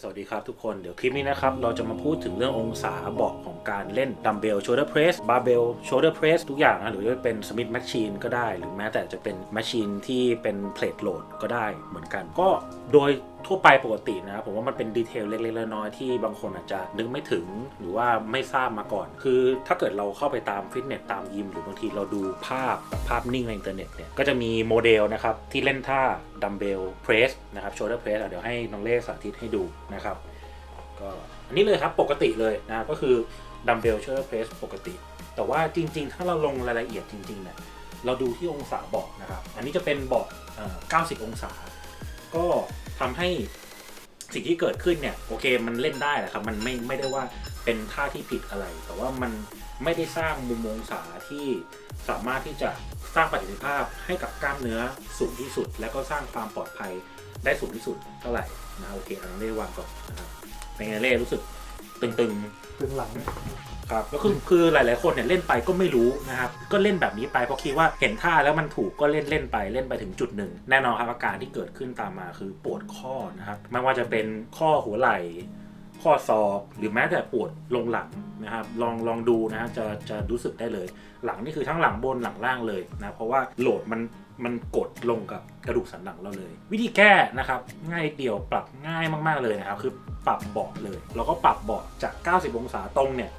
สวัสดีครับทุกคน เดี๋ยวคลิปนี้นะครับ เราจะมาพูดถึงเรื่ององศาบอกของการเล่นดัมเบลโชเดอร์เพรสบาร์เบลโชเดอร์เพรสทุกอย่างนะ หรือจะเป็นสมิธแมชชีนก็ได้ หรือแม้แต่จะเป็นแมชชีนที่เป็นเพลทโหลดก็ได้เหมือนกัน ก็โดย ทั่วไปปกตินะครับผมว่ามันเป็นดีเทลเล็กๆน้อยๆที่บางคนอาจจะนึกไม่ถึงหรือว่าไม่ทราบมาก่อน คือถ้าเกิดเราเข้าไปตามฟิตเนสตามยิมหรือบางทีเราดูภาพภาพนิ่งในอินเทอร์เน็ตเนี่ยก็จะมีโมเดลนะครับที่เล่นท่าดัมเบลเพรสนะครับ shoulder press อะเดี๋ยวให้น้องเล่สาธิตให้ดูนะครับก็อันนี้เลยครับปกติเลยนะก็คือดัมเบลเชอร์เพรสปกติ แต่ว่าจริง ๆ ถ้าเราลงรายละเอียดจริงๆเนี่ยเราดูที่องศาเบาะนะครับ อันนี้จะเป็นเบาะเอ่อ90 องศา ก็ ทำให้สิ่งที่เกิดขึ้นเนี่ยโอเคมันเล่นได้แหละครับ มันไม่ไม่ได้ว่าเป็นท่าที่ผิดอะไร แต่ว่ามันไม่ได้สร้างมุมองศาที่สามารถที่จะสร้างประสิทธิภาพให้กับกล้ามเนื้อสูงที่สุด และก็สร้างความปลอดภัยได้สูงที่สุดเท่าไหร่นะโอเคอันนั้นเล่วางก่อนนะครับเป็นไงเล่รู้สึกตึงๆตึงหลัง ครับแล้วคือคือหลาย ๆ คนเนี่ยเล่นไปก็ไม่รู้นะครับก็เล่นแบบนี้ไปเพราะคิดว่าเห็นท่าแล้วมันถูกก็เล่นเล่นไปเล่นไปถึงจุดหนึ่งแน่นอนครับอาการที่เกิดขึ้นตามมาคือปวดข้อนะครับไม่ว่าจะเป็นข้อหัวไหล่ข้อศอกหรือแม้แต่ปวดลงหลังนะครับลองลองดูนะจะจะรู้สึกได้เลย หลังนี่คือทั้งหลังบนหลังล่างเลยนะเพราะว่าโหลดมันมันกดลงกับกระดูกสันหลังเราเลย วิธีแก้นะครับง่ายเดียวปรับง่ายมาก ๆเลยนะครับคือปรับเบาะเลยเราก็ปรับเบาะจาก 90 องศาตรงเนี่ย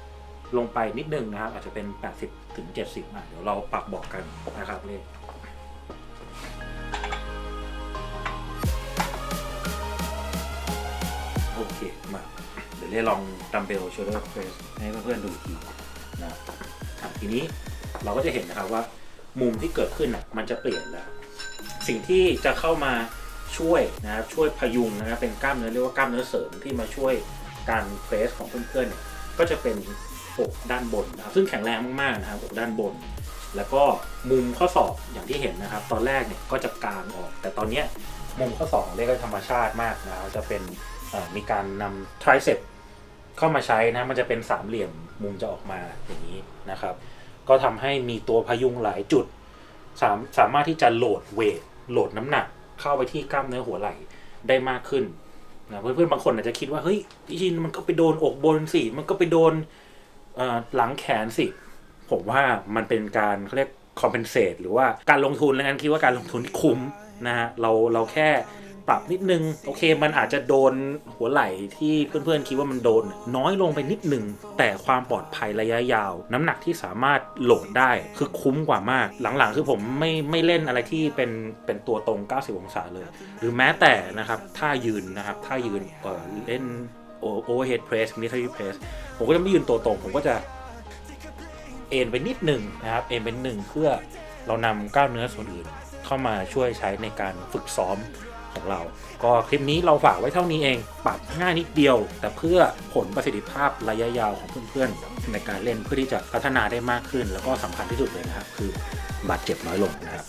ลงไปนิดนึงนะครับ อาจจะเป็น 80ถึง70อะเดี๋ยวเราปรับบาะกันนะครับเลยโอเคมาเดี๋ยวเรียลองดัมเบล shoulder press ให้เพื่อนๆดูอีกทีนะครับอะทีนี้เราก็จะเห็นนะครับว่ามุมที่เกิดขึ้นอะมันจะเปลี่ยนแล้ว สิ่งที่จะเข้ามาช่วยนะครับช่วยพยุงนะครับเป็นกล้ามเนื้อเรียกว่ากล้ามเนื้อเสริมที่มาช่วยการเพรสของเพื่อนๆเนี่ยก็จะเป็น อกด้านบนนะครับซึ่งแข็งแรงมากๆนะครับอกด้านบน แล้วก็มุมข้อศอกอย่างที่เห็นนะครับ ตอนแรกเนี่ยก็จะกางออก แต่ตอนเนี้มุมข้อศอกของเรียกว่าธรรมชาติมากนะครับจะเป็นมีการนำ tricep เข้ามาใช้นะมันจะเป็นสามเหลี่ยมมุมจะออกมาอย่างนี้นะครับ ก็ทำให้มีตัวพยุงหลายจุดสามสามารถที่จะโหลดเวทโหลดน้ำหนัก เข้าไปที่กล้ามเนื้อหัวไหล่ได้มากขึ้นนะเพื่อนๆบางคนอาจจะคิดว่าเฮ้ยพี่ชินมันก็ไปโดนอกบนสิมันก็ไปโดน หลังแขนสิ ผมว่ามันเป็นการเขาเรียก compensate หรือว่าการลงทุนแล้วกันคิดว่าการลงทุนที่คุ้มนะฮะเราเราแค่ปรับนิดนึง โอเค มันอาจจะโดนหัวไหล่ที่เพื่อนๆ คิดว่ามันโดน น้อยลงไปนิดนึง แต่ความปลอดภัยระยะยาว น้ำหนักที่สามารถโหลดได้คือคุ้มกว่ามาก หลังๆ คือผมไม่ไม่เล่นอะไรที่เป็นเป็นตัวตรง 90 องศาเลย หรือแม้แต่นะครับท่ายืนนะครับท่ายืนเอ่อเล่น overhead press military press ผมก็จะไม่ยืนตัวตรงผมก็จะเอ็นไปนิดหนึ่งนะครับเอ็นเป็นหนึ่งเพื่อเรานำกล้ามเนื้อส่วนอื่น เข้ามาช่วยใช้ในการฝึกซ้อมของเรา ก็คลิปนี้เราฝากไว้เท่านี้เอง ปรับง่ายนิดเดียว แต่เพื่อผลประสิทธิภาพระยะยาวของเพื่อนๆในการเล่นเพื่อที่จะพัฒนาได้มากขึ้น แล้วก็สำคัญที่สุดเลยนะครับ คือบาดเจ็บน้อยลงนะครับ